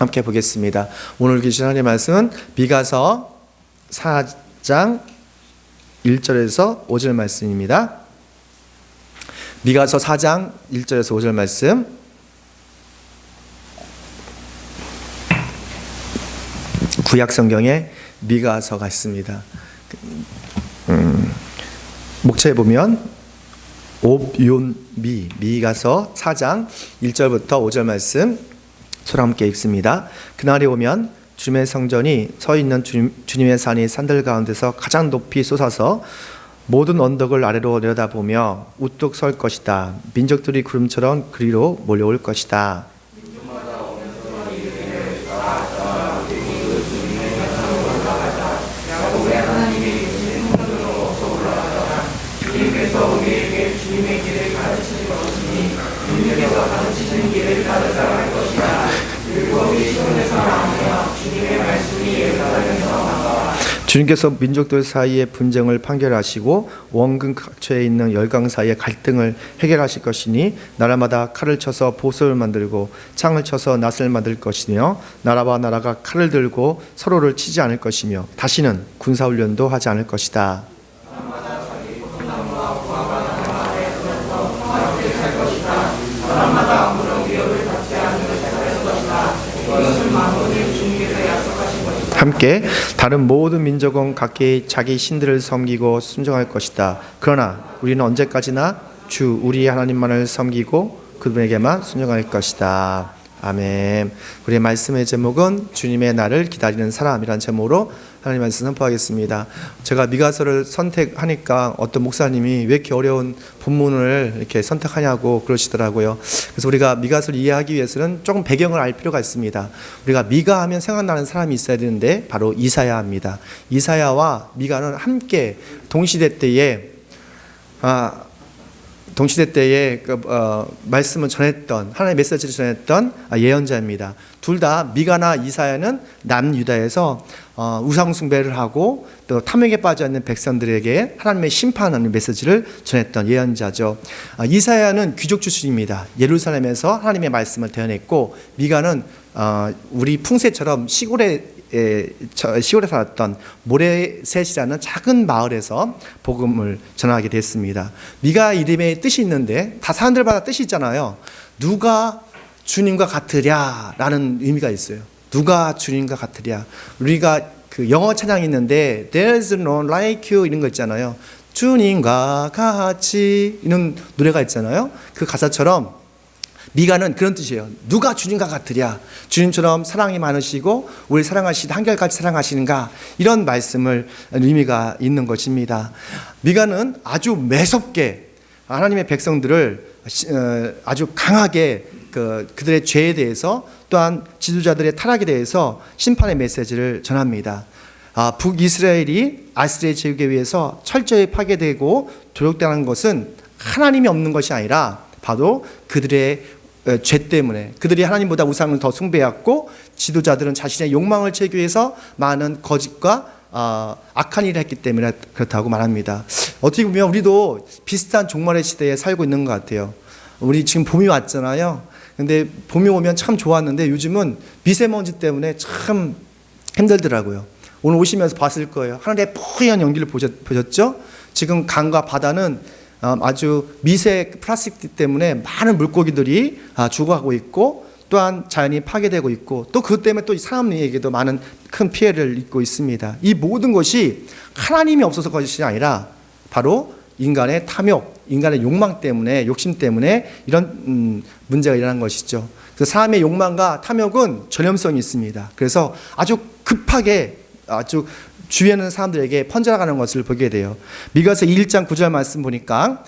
함께 보겠습니다. 오늘 계신 하나님의 말씀은 미가서 4장 1절에서 5절 말씀입니다. 미가서 4장 1절에서 5절 말씀 구약 성경에 미가서가 있습니다. 음, 목차에 보면 옵윤미 미가서 4장 1절부터 5절 말씀 서로 함께 읽습니다. 그날이 오면 주님의 성전이 서 있는 주님, 주님의 산이 산들 가운데서 가장 높이 솟아서 모든 언덕을 아래로 내려다보며 우뚝 설 것이다. 민족들이 구름처럼 그리로 몰려올 것이다. 주님께서 민족들 사이의 분쟁을 판결하시고 원근 각처에 있는 열강 사이의 갈등을 해결하실 것이니 나라마다 칼을 쳐서 보석을 만들고 창을 쳐서 낫을 만들 것이며 나라와 나라가 칼을 들고 서로를 치지 않을 것이며 다시는 군사 훈련도 하지 않을 것이다. 함께 다른 모든 민족은 각기 자기 신들을 섬기고 순종할 것이다. 그러나 우리는 언제까지나 주 우리 하나님만을 섬기고 그분에게만 순종할 것이다. 아멘. 우리의 말씀의 제목은 주님의 날을 기다리는 사람이란 제목으로 하나님 말씀 선포하겠습니다. 제가 미가서를 선택하니까 어떤 목사님이 왜 이렇게 어려운 본문을 이렇게 선택하냐고 그러시더라고요. 그래서 우리가 미가서를 이해하기 위해서는 조금 배경을 알 필요가 있습니다. 우리가 미가 하면 생각나는 사람이 있어야 되는데 바로 이사야입니다. 이사야와 미가는 함께 동시대 때에 아 동시대 때에 그, 어, 말씀을 전했던 하나님의 메시지를 전했던 아, 예언자입니다. 둘 다 미가나 이사야는 남유다에서 어, 우상 숭배를 하고 또 탐욕에 빠져 있는 백성들에게 하나님의 심판하는 메시지를 전했던 예언자죠. 아, 이사야는 귀족 출신입니다. 예루살렘에서 하나님의 말씀을 대언했고 미가는 어, 우리 풍세처럼 시골에 에, 시골에 살았던 모레셋이라는 작은 마을에서 복음을 전하게 됐습니다. 미가 이름에 뜻이 있는데 다 사람들마다 뜻이 있잖아요. 누가 주님과 같으랴라는 의미가 있어요. 누가 주님과 같으랴. 우리가 그 영어 찬양이 있는데 There's no like you 이런 거 있잖아요. 주님과 같이 이런 노래가 있잖아요. 그 가사처럼 미가는 그런 뜻이에요. 누가 주님과 같으랴? 주님처럼 사랑이 많으시고 우리 사랑하시다 한결같이 사랑하시는가? 이런 말씀을 의미가 있는 것입니다. 미가는 아주 매섭게 하나님의 백성들을 어, 아주 강하게 그 그들의 죄에 대해서 또한 지도자들의 타락에 대해서 심판의 메시지를 전합니다. 아, 북이스라엘이 아스리의 제국에 의해서 철저히 파괴되고 도력당한 것은 하나님이 없는 것이 아니라 바로 그들의 죄 때문에 그들이 하나님보다 우상을 더 숭배했고 지도자들은 자신의 욕망을 채기 위해서 많은 거짓과 어, 악한 일을 했기 때문에 그렇다고 말합니다. 어떻게 보면 우리도 비슷한 종말의 시대에 살고 있는 것 같아요. 우리 지금 봄이 왔잖아요. 근데 봄이 오면 참 좋았는데 요즘은 미세먼지 때문에 참 힘들더라고요. 오늘 오시면서 봤을 거예요. 하늘에 뽀얀 연기를 보셨, 보셨죠? 지금 강과 바다는 아주 미세 플라스틱 때문에 많은 물고기들이 죽어가고 있고 또한 자연이 파괴되고 있고 또 그것 때문에 또 사람에게도 많은 큰 피해를 입고 있습니다. 이 모든 것이 하나님이 없어서 것이 아니라 바로 인간의 탐욕, 인간의 욕망 때문에 욕심 때문에 이런 음, 문제가 일어난 것이죠. 그래서 사람의 욕망과 탐욕은 전염성이 있습니다. 그래서 아주 급하게 아주 주위에는 사람들에게 퍼져나가는 것을 보게 돼요. 미가서 1장 9절 말씀 보니까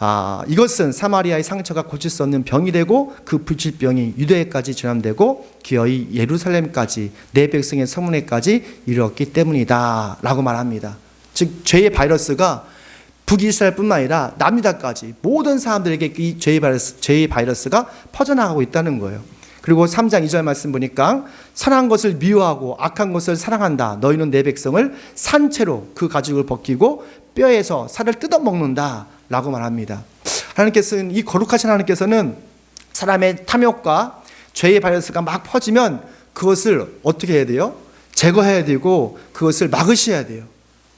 아, 이것은 사마리아의 상처가 고칠 수 없는 병이 되고 그 불치병이 유대까지 전염되고 기어이 예루살렘까지 내 백성의 성문에까지 이르렀기 때문이다 라고 말합니다. 즉 죄의 바이러스가 북이스라엘뿐만 아니라 남유다까지 모든 사람들에게 이 죄의 바이러스가 퍼져나가고 있다는 거예요. 그리고 3장 2절 말씀 보니까 선한 것을 미워하고 악한 것을 사랑한다. 너희는 내 백성을 산채로 그 가죽을 벗기고 뼈에서 살을 뜯어 먹는다. 라고 말합니다. 하나님께서는 이 거룩하신 하나님께서는 사람의 탐욕과 죄의 바이러스가 막 퍼지면 그것을 어떻게 해야 돼요? 제거해야 되고 그것을 막으셔야 돼요.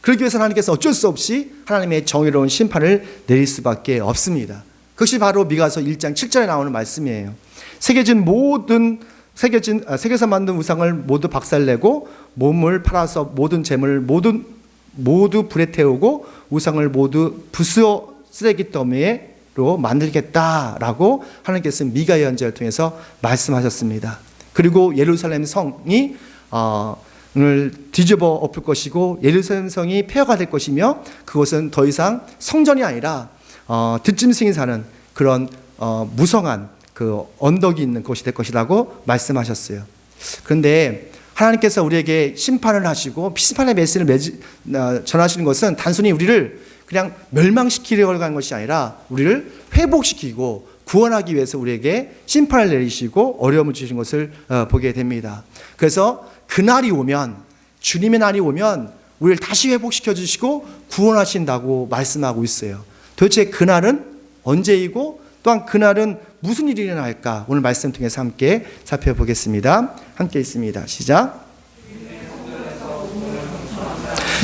그러기 위해서 하나님께서 어쩔 수 없이 하나님의 정의로운 심판을 내릴 수밖에 없습니다. 그것이 바로 미가서 1장 7절에 나오는 말씀이에요. 새겨진 모든 새겨진 아, 새겨서 만든 우상을 모두 박살내고 몸을 팔아서 모든 재물을 모든 모두 불에 태우고 우상을 모두 부수어 쓰레기 더미로 만들겠다라고 하나님께서 미가 예언자를 통해서 말씀하셨습니다. 그리고 예루살렘 성이 어, 을 뒤집어 엎을 것이고 예루살렘 성이 폐허가 될 것이며 그것은 더 이상 성전이 아니라 어, 듣짐승이 사는 그런 어, 무성한 그 언덕이 있는 곳이 될 것이라고 말씀하셨어요. 그런데 하나님께서 우리에게 심판을 하시고 심판의 메시지를 매지, 어, 전하시는 것은 단순히 우리를 그냥 멸망시키려고 한 것이 아니라 우리를 회복시키고 구원하기 위해서 우리에게 심판을 내리시고 어려움을 주신 것을 어, 보게 됩니다. 그래서 그날이 오면 주님의 날이 오면 우리를 다시 회복시켜 주시고 구원하신다고 말씀하고 있어요. 도대체 그날은 언제이고 또한 그날은 무슨 일이 일어날까? 오늘 말씀 통해서 함께 살펴보겠습니다. 함께 있습니다. 시작.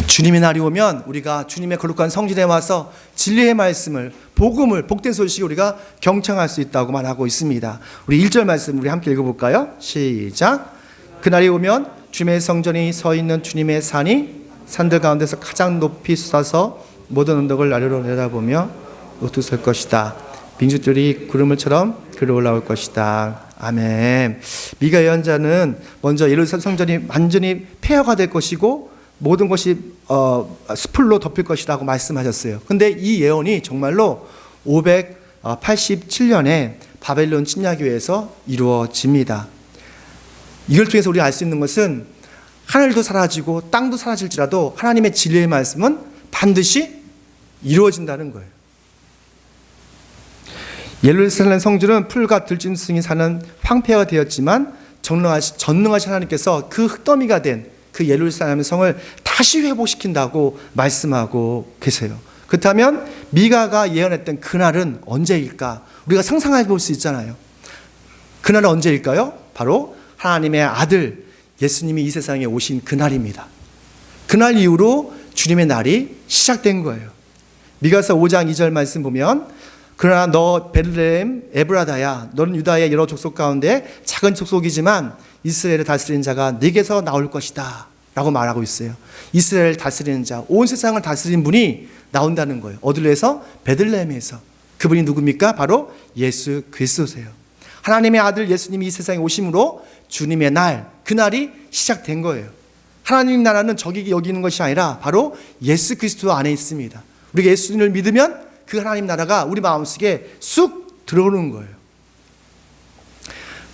주님의 날이 오면 우리가 주님의 거룩한 성전에 와서 진리의 말씀을 복음을 복된 소식이 우리가 경청할 수 있다고 말하고 있습니다. 우리 1절 말씀 우리 함께 읽어 볼까요? 시작. 그날이 오면 주님의 성전이 서 있는 주님의 산이 산들 가운데서 가장 높이 솟아서 모든 언덕을 아래로 내다보며 우투설 것이다. 민주들이 구름을처럼 그려 올라올 것이다. 아멘. 미가 예언자는 먼저 예루살렘 성전이 완전히 폐허가 될 것이고 모든 것이 어, 스풀로 덮일 것이라고 말씀하셨어요. 근데 이 예언이 정말로 587년에 바벨론 침략에 의해서 이루어집니다. 이걸 통해서 우리가 알 수 있는 것은 하늘도 사라지고 땅도 사라질지라도 하나님의 진리의 말씀은 반드시 이루어진다는 거예요. 예루살렘 성전은 풀과 들짐승이 사는 황폐가 되었지만 전능하신, 전능하신 하나님께서 그 흙더미가 된 그 예루살렘 성을 다시 회복시킨다고 말씀하고 계세요. 그렇다면 미가가 예언했던 그날은 언제일까? 우리가 상상해 볼 수 있잖아요. 그날은 언제일까요? 바로 하나님의 아들 예수님이 이 세상에 오신 그날입니다. 그날 이후로 주님의 날이 시작된 거예요. 미가서 5장 2절 말씀 보면 그러나 너 베들레헴 에브라다야 너는 유다의 여러 족속 가운데 작은 족속이지만 이스라엘을 다스리는 자가 네게서 나올 것이다 라고 말하고 있어요. 이스라엘 다스리는 자, 온 세상을 다스리는 분이 나온다는 거예요. 어디로 해서? 베들레헴에서. 그분이 누굽니까? 바로 예수 그리스도세요. 하나님의 아들 예수님이 이 세상에 오심으로 주님의 날, 그날이 시작된 거예요. 하나님 나라는 저기 여기 있는 것이 아니라 바로 예수 그리스도 안에 있습니다. 우리가 예수님을 믿으면 그 하나님 나라가 우리 마음속에 쑥 들어오는 거예요.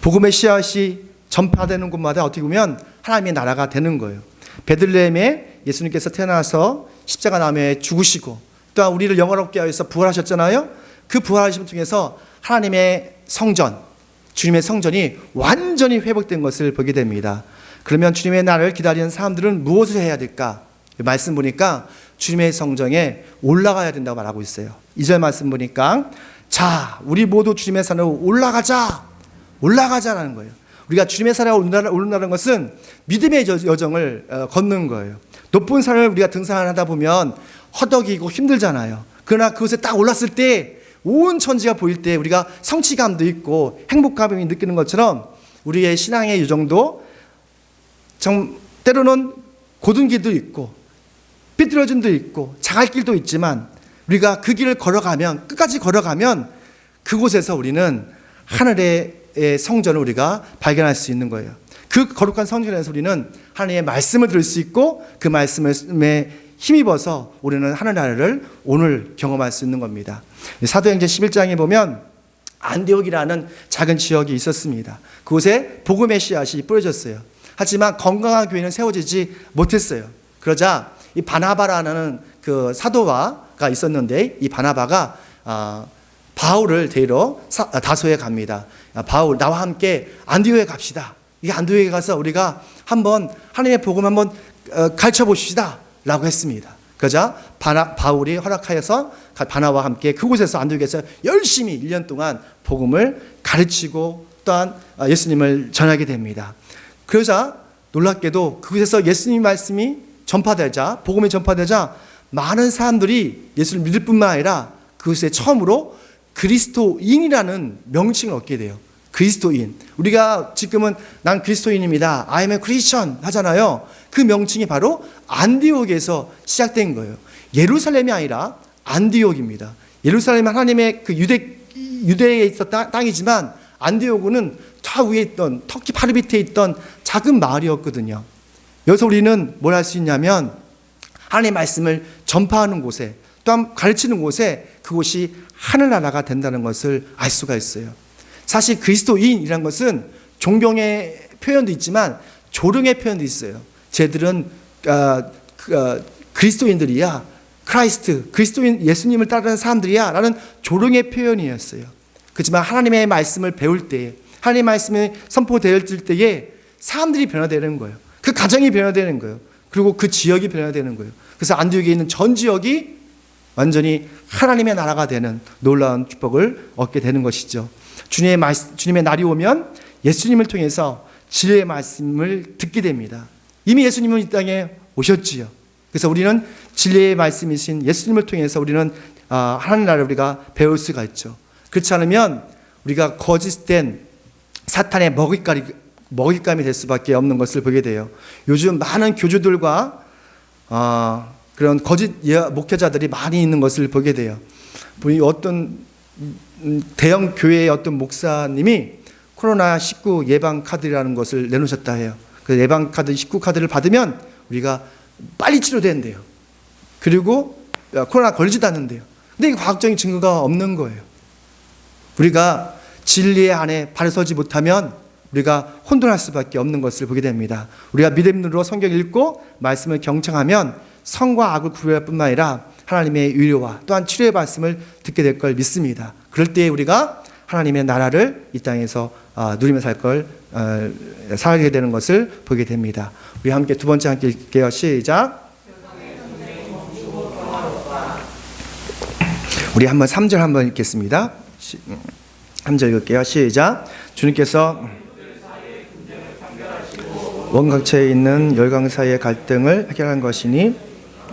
복음의 씨앗이 전파되는 곳마다 어떻게 보면 하나님의 나라가 되는 거예요. 베들레헴에 예수님께서 태어나서 십자가 나무에 죽으시고 또한 우리를 영화롭게 하여서 부활하셨잖아요. 그 부활하심을 통해서 하나님의 성전, 주님의 성전이 완전히 회복된 것을 보게 됩니다. 그러면 주님의 날을 기다리는 사람들은 무엇을 해야 될까? 말씀 보니까 주님의 성전에 올라가야 된다고 말하고 있어요. 이절 말씀 보니까 자, 우리 모두 주님의 산으로 올라가자. 올라가자라는 거예요. 우리가 주님의 산에 오른다는 것은 믿음의 여정을 어, 걷는 거예요. 높은 산을 우리가 등산을 하다 보면 허덕이고 힘들잖아요. 그러나 그곳에 딱 올랐을 때 온 천지가 보일 때 우리가 성취감도 있고 행복감이 느끼는 것처럼 우리의 신앙의 유정도 정, 때로는 고든 길도 있고 삐뚤어짐도 있고 자갈 길도 있지만 우리가 그 길을 걸어가면 끝까지 걸어가면 그곳에서 우리는 하늘의 성전을 우리가 발견할 수 있는 거예요. 그 거룩한 성전에서 우리는 하나님의 말씀을 들을 수 있고 그 말씀에 힘입어서 우리는 하늘 나라를 오늘 경험할 수 있는 겁니다. 사도행전 11장에 보면 안디옥이라는 작은 지역이 있었습니다. 그곳에 복음의 씨앗이 뿌려졌어요. 하지만 건강한 교회는 세워지지 못했어요. 그러자 이 바나바라는 그 사도가 있었는데 이 바나바가 아, 바울을 데리러 다소에 갑니다. 바울 나와 함께 안디옥에 갑시다. 이 안디옥에 가서 우리가 한번 하나님의 복음 한번 어, 가르쳐 봅시다. 라고 했습니다. 그러자 바나, 바울이 허락하여서 바나와 함께 그곳에서 안디옥에서 열심히 1년 동안 복음을 가르치고 또한 어, 예수님을 전하게 됩니다. 그러자 놀랍게도 그곳에서 예수님 말씀이 전파되자 복음이 전파되자 많은 사람들이 예수를 믿을 뿐만 아니라 그곳에 처음으로 그리스도인이라는 명칭을 얻게 돼요. 그리스도인. 우리가 지금은 난 그리스도인입니다. I am a Christian 하잖아요. 그 명칭이 바로 안디옥에서 시작된 거예요. 예루살렘이 아니라 안디옥입니다. 예루살렘은 하나님의 그 유대 유대에 있었던 땅이지만 안디옥은 저 위에 있던 터키 밑에 있던 작은 마을이었거든요. 여기서 우리는 뭘 할 수 있냐면 하나님의 말씀을 전파하는 곳에 또한 가르치는 곳에 그곳이 하늘나라가 된다는 것을 알 수가 있어요. 사실 그리스도인이란 것은 존경의 표현도 있지만 조롱의 표현도 있어요. 쟤들은 어, 그, 어, 그리스도인들이야. 크라이스트, 그리스도인 예수님을 따르는 사람들이야 라는 조롱의 표현이었어요. 그렇지만 하나님의 말씀을 배울 때에 하나님의 말씀이 선포될 때에 사람들이 변화되는 거예요. 그 가정이 변화되는 거예요. 그리고 그 지역이 변화되는 거예요. 그래서 안디옥에 있는 전 지역이 완전히 하나님의 나라가 되는 놀라운 축복을 얻게 되는 것이죠. 주님의 말, 주님의 날이 오면 예수님을 통해서 진리의 말씀을 듣게 됩니다. 이미 예수님은 이 땅에 오셨지요. 그래서 우리는 진리의 말씀이신 예수님을 통해서 우리는 아, 하나님 나라를 우리가 배울 수가 있죠. 그렇지 않으면 우리가 거짓된 사탄의 먹잇감이, 먹잇감이 될 수밖에 없는 것을 보게 돼요. 요즘 많은 교주들과 어, 그런 거짓 예- 목회자들이 많이 있는 것을 보게 돼요. 어떤 음, 대형 교회의 어떤 목사님이 코로나 19 예방 카드라는 것을 내놓으셨다 해요. 그 예방 카드 19 카드를 받으면 우리가 빨리 치료된대요. 그리고 코로나 걸리지도 않는데요. 근데 이게 과학적인 증거가 없는 거예요. 우리가 진리의 안에 발을 서지 못하면 우리가 혼돈할 수밖에 없는 것을 보게 됩니다. 우리가 믿음으로 성경 읽고 말씀을 경청하면 성과 악을 구별할 뿐만 아니라 하나님의 위로와 또한 치료의 말씀을 듣게 될 걸 믿습니다. 그럴 때 우리가 하나님의 나라를 이 땅에서 아, 누리며 살걸 살게 되는 것을 보게 됩니다. 우리 함께 두 번째 함께 읽게요. 시작. 우리 한번 3절 한번 읽겠습니다. 3절 읽을게요. 시작. 주님께서 원각체에 있는 열강 사이의 갈등을 해결한 것이니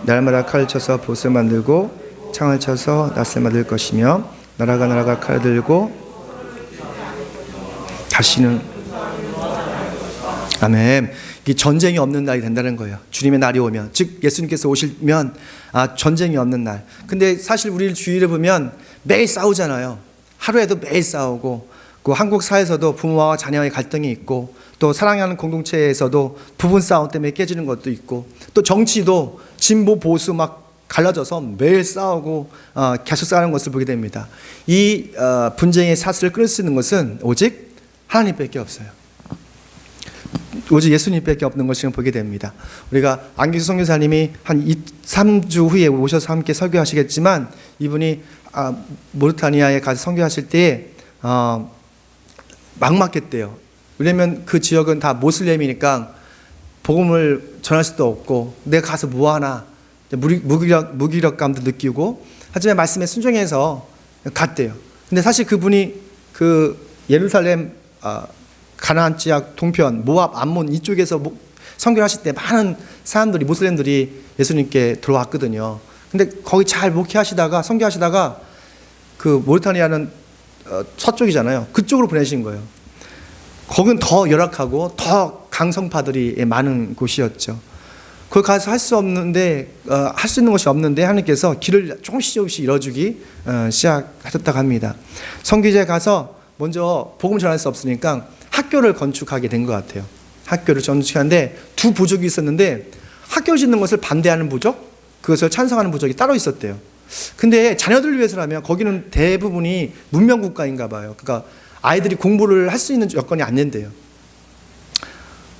날마다 칼을 쳐서 보스 만들고 창을 쳐서 낫을 만들 것이며 나라가 나라가 칼을 들고 다시는 아멘. 이 전쟁이 없는 날이 된다는 거예요. 주님의 날이 오면, 즉 예수님께서 오시면 아 전쟁이 없는 날. 근데 사실 우리 주위를 보면 매일 싸우잖아요. 하루에도 매일 싸우고, 그 한국 사회에서도 부모와 자녀의 갈등이 있고, 또 사랑하는 공동체에서도 부분 싸움 때문에 깨지는 것도 있고, 또 정치도 진보 보수 막 갈라져서 매일 싸우고 어, 계속 싸우는 것을 보게 됩니다. 이 어, 분쟁의 사슬을 끊을 수 있는 것은 오직 하나님밖에 없어요. 오직 예수님밖에 없는 것을 보게 됩니다. 우리가 안기수 선교사님이 한 2, 3주 후에 오셔서 함께 설교하시겠지만 이분이 아, 모르타니아에 가서 선교하실 때에 어, 막막했대요. 왜냐면 그 지역은 다 모슬렘이니까 복음을 전할 수도 없고 내가 가서 뭐 하나 무기력 무기력감도 느끼고 하지만 말씀에 순종해서 갔대요. 근데 사실 그분이 그 예루살렘 아, 가나안 지역 동편 모압 암몬 이쪽에서 선교하실 때 많은 사람들이 모슬렘들이 예수님께 들어왔거든요. 근데 거기 잘 목회하시다가 선교하시다가 그 모르타니아는 어, 서쪽이잖아요. 그쪽으로 보내신 거예요. 거긴 더 열악하고 더 강성파들이 많은 곳이었죠. 거기 가서 할 수 없는데 어, 할 수 있는 것이 없는데 하나님께서 길을 조금씩 조금씩 열어주기 어, 시작하셨다고 합니다. 성교제 가서 먼저 복음 전할 수 없으니까 학교를 건축하게 된 것 같아요. 학교를 건축하는데 두 부족이 있었는데 학교 짓는 것을 반대하는 부족, 그것을 찬성하는 부족이 따로 있었대요. 근데 자녀들 위해서라면 거기는 대부분이 문명 국가인가 봐요. 그러니까 아이들이 공부를 할 수 있는 여건이 안 된대요.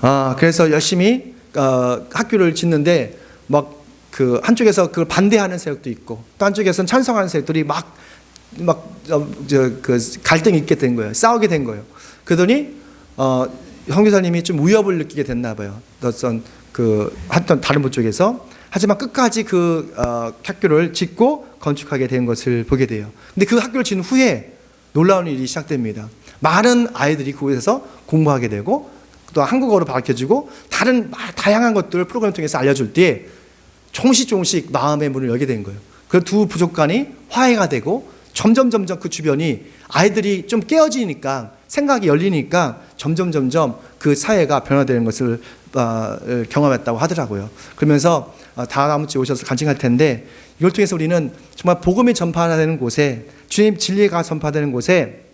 아, 그래서 열심히 어, 학교를 짓는데 막 그 한쪽에서 그걸 반대하는 세력도 있고 또 한쪽에서는 찬성하는 세력들이 막 막저그 갈등이 있게 된 거예요. 싸우게 된 거예요. 그러더니 어, 형교사님이 좀 위협을 느끼게 됐나 봐요. 어떤 그 했던 다른 분 쪽에서 하지만 끝까지 그 어, 학교를 짓고 건축하게 된 것을 보게 돼요. 근데 그 학교를 짓는 후에 놀라운 일이 시작됩니다. 많은 아이들이 그곳에서 공부하게 되고 또 한국어로 밝혀주고 다른 마- 다양한 것들을 프로그램 통해서 알려줄 때 조금씩 조금씩 마음의 문을 열게 된 거예요. 그 두 부족 간이 화해가 되고 점점 점점 그 주변이 아이들이 좀 깨어지니까 생각이 열리니까 점점 점점 그 사회가 변화되는 것을 어, 경험했다고 하더라고요. 그러면서 어, 다음 주에 오셔서 간증할 텐데 이걸 통해서 우리는 정말 복음이 전파되는 곳에 주님 진리가 전파되는 곳에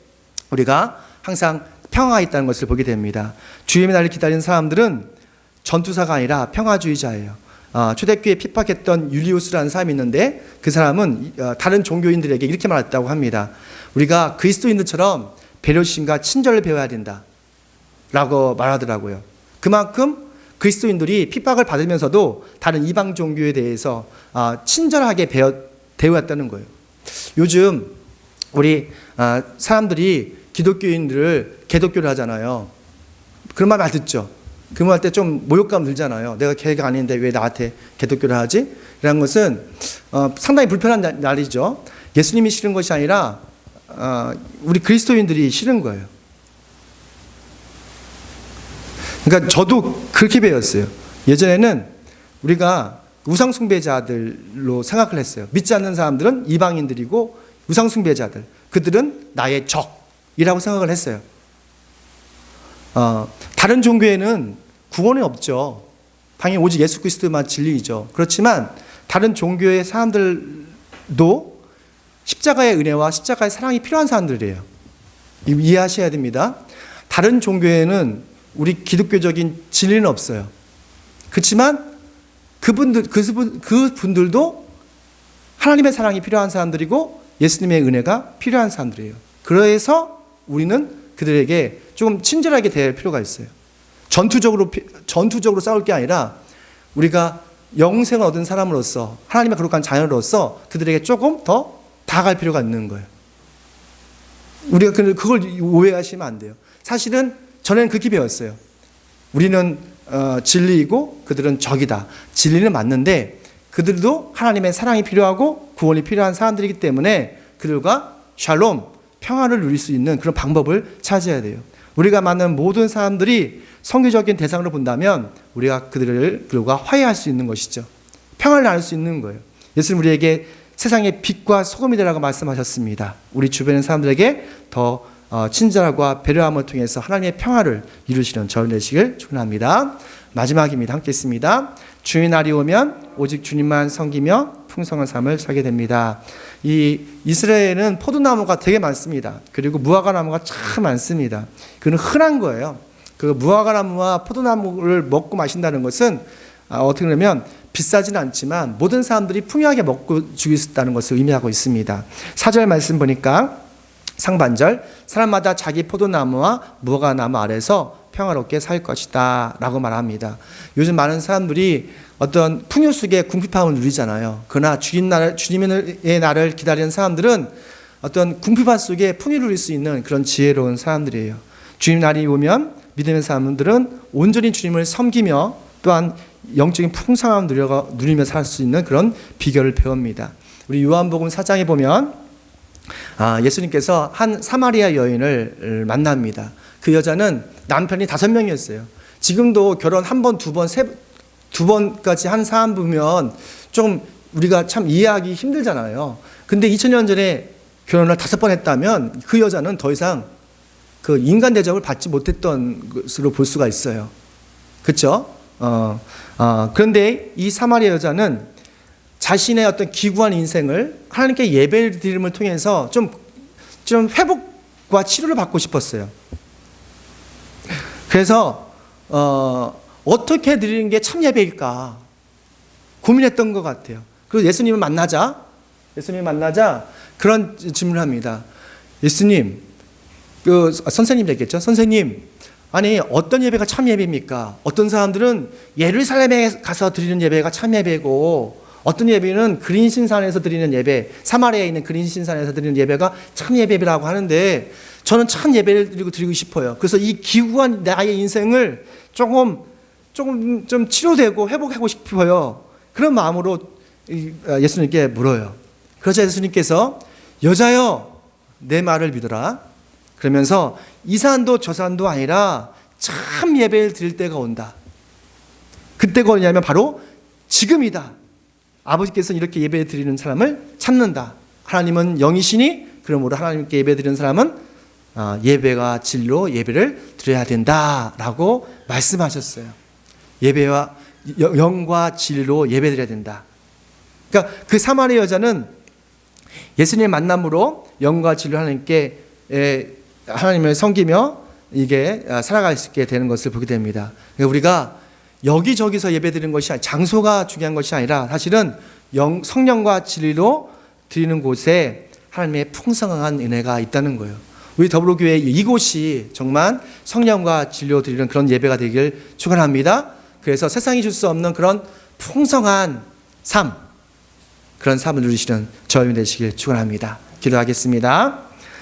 우리가 항상 평화가 있다는 것을 보게 됩니다. 주님의 날을 기다리는 사람들은 전투사가 아니라 평화주의자예요. 어, 초대교회 핍박했던 율리우스라는 사람이 있는데 그 사람은 어, 다른 종교인들에게 이렇게 말했다고 합니다. 우리가 그리스도인들처럼 배려심과 친절을 배워야 된다. 라고 말하더라고요. 그만큼 그리스도인들이 핍박을 받으면서도 다른 이방 종교에 대해서 아, 친절하게 대우했다는 거예요. 요즘 우리 아, 사람들이 기독교인들을 개독교를 하잖아요. 그런 말 많이 듣죠. 그말때좀 모욕감 들잖아요. 내가 개가 아닌데 왜 나한테 개독교를 하지? 이런 것은 어, 상당히 불편한 날- 날이죠. 예수님이 싫은 것이 아니라 어, 우리 그리스도인들이 싫은 거예요. 그러니까 저도 그렇게 배웠어요. 예전에는 우리가 우상숭배자들로 생각을 했어요. 믿지 않는 사람들은 이방인들이고 우상숭배자들, 그들은 나의 적이라고 생각을 했어요. 어, 다른 종교에는 구원이 없죠. 당연히 오직 예수 그리스도만 진리이죠. 그렇지만 다른 종교의 사람들도 십자가의 은혜와 십자가의 사랑이 필요한 사람들이에요. 이- 이해하셔야 됩니다. 다른 종교에는 우리 기독교적인 진리는 없어요. 그렇지만 그분들 그분 그분들도 하나님의 사랑이 필요한 사람들이고 예수님의 은혜가 필요한 사람들이에요. 그래서 우리는 그들에게 조금 친절하게 대할 필요가 있어요. 전투적으로 피- 전투적으로 싸울 게 아니라 우리가 영생을 얻은 사람으로서 하나님의 거룩한 자녀로서 그들에게 조금 더 다가갈 필요가 있는 거예요. 우리가 그- 그걸 오해하시면 안 돼요. 사실은 전에는 그렇게 배웠어요. 우리는 어, 진리이고 그들은 적이다. 진리는 맞는데 그들도 하나님의 사랑이 필요하고 구원이 필요한 사람들이기 때문에 그들과 샬롬, 평화를 누릴 수 있는 그런 방법을 찾아야 돼요. 우리가 만난 모든 사람들이 성교적인 대상으로 본다면 우리가 그들을 그들과 화해할 수 있는 것이죠. 평화를 나눌 수 있는 거예요. 예수님 우리에게 세상의 빛과 소금이 되라고 말씀하셨습니다. 우리 주변의 사람들에게 더 어, 친절함과 배려함을 통해서 하나님의 평화를 이루시는 저희 되시길 축원합니다. 마지막입니다. 함께 있습니다. 주의 날이 오면 오직 주님만 섬기며 풍성한 삶을 살게 됩니다. 이 이스라엘은 포도나무가 되게 많습니다. 그리고 무화과 나무가 참 많습니다. 그는 흔한 거예요. 그 무화과 나무와 포도나무를 먹고 마신다는 것은 아, 어떻게 보면 비싸지는 않지만 모든 사람들이 풍요하게 먹고 죽일 수 있다는 것을 의미하고 있습니다. 사절 말씀 보니까 상반절 사람마다 자기 포도나무와 무화과 나무 아래서 평화롭게 살 것이다 라고 말합니다. 요즘 많은 사람들이 어떤 풍요 속에 궁핍함을 누리잖아요. 그러나 주님 날, 주님의 날을 기다리는 사람들은 어떤 궁핍함 속에 풍요를 누릴 수 있는 그런 지혜로운 사람들이에요. 주님 날이 오면 믿음의 사람들은 온전히 주님을 섬기며 또한 영적인 풍성함을 누리며 살 수 있는 그런 비결을 배웁니다. 우리 요한복음 4장에 보면 아, 예수님께서 한 사마리아 여인을 만납니다. 그 여자는 남편이 다섯 명이었어요. 지금도 결혼 한 번, 두 번, 세, 두 번까지 한 사람 보면 좀 우리가 참 이해하기 힘들잖아요. 근데 2000년 전에 결혼을 다섯 번 했다면 그 여자는 더 이상 그 인간 대접을 받지 못했던 것으로 볼 수가 있어요. 그렇죠? 어, 어, 그런데 이 사마리아 여자는 자신의 어떤 기구한 인생을 하나님께 예배를 드림을 통해서 좀, 좀 회복과 치료를 받고 싶었어요. 그래서, 어, 어떻게 드리는 게 참 예배일까? 고민했던 것 같아요. 그리고 예수님을 만나자, 예수님을 만나자 그런 질문을 합니다. 예수님, 그 선생님 됐겠죠? 선생님, 아니 어떤 예배가 참 예배입니까? 어떤 사람들은 예루살렘에 가서 드리는 예배가 참 예배고 어떤 예배는 그린 신산에서 드리는 예배, 사마리아에 있는 그린 신산에서 드리는 예배가 참 예배라고 하는데 저는 참 예배를 드리고 드리고 싶어요. 그래서 이 기구한 나의 인생을 조금 조금 좀 치료되고 회복하고 싶어요. 그런 마음으로 이, 아, 예수님께 물어요. 그러자 예수님께서 여자여 내 말을 믿어라. 그러면서 이 산도 저 산도 아니라 참 예배를 드릴 때가 온다. 그때가 뭐냐면 바로 지금이다. 아버지께서는 이렇게 예배 드리는 사람을 찾는다. 하나님은 영이시니 그러므로 하나님께 예배 드리는 사람은 아, 예배가 진로 예배를 드려야 된다라고 말씀하셨어요. 예배와 여- 영과 진리로 예배 드려야 된다. 그러니까 그 사마리아 여자는 예수님의 만남으로 영과 진리로 하나님께 에, 하나님을 섬기며 이게 아, 살아갈 수 있게 되는 것을 보게 됩니다. 그러니까 우리가 여기저기서 예배드리는 것이 아니- 장소가 중요한 것이 아니라 사실은 영, 성령과 진리로 드리는 곳에 하나님의 풍성한 은혜가 있다는 거예요. 우리 더불어교회 이곳이 정말 성령과 진리로 드리는 그런 예배가 되길 축원합니다. 그래서 세상이 줄 수 없는 그런 풍성한 삶, 그런 삶을 누리시는 저희 되시길 축원합니다. 기도하겠습니다.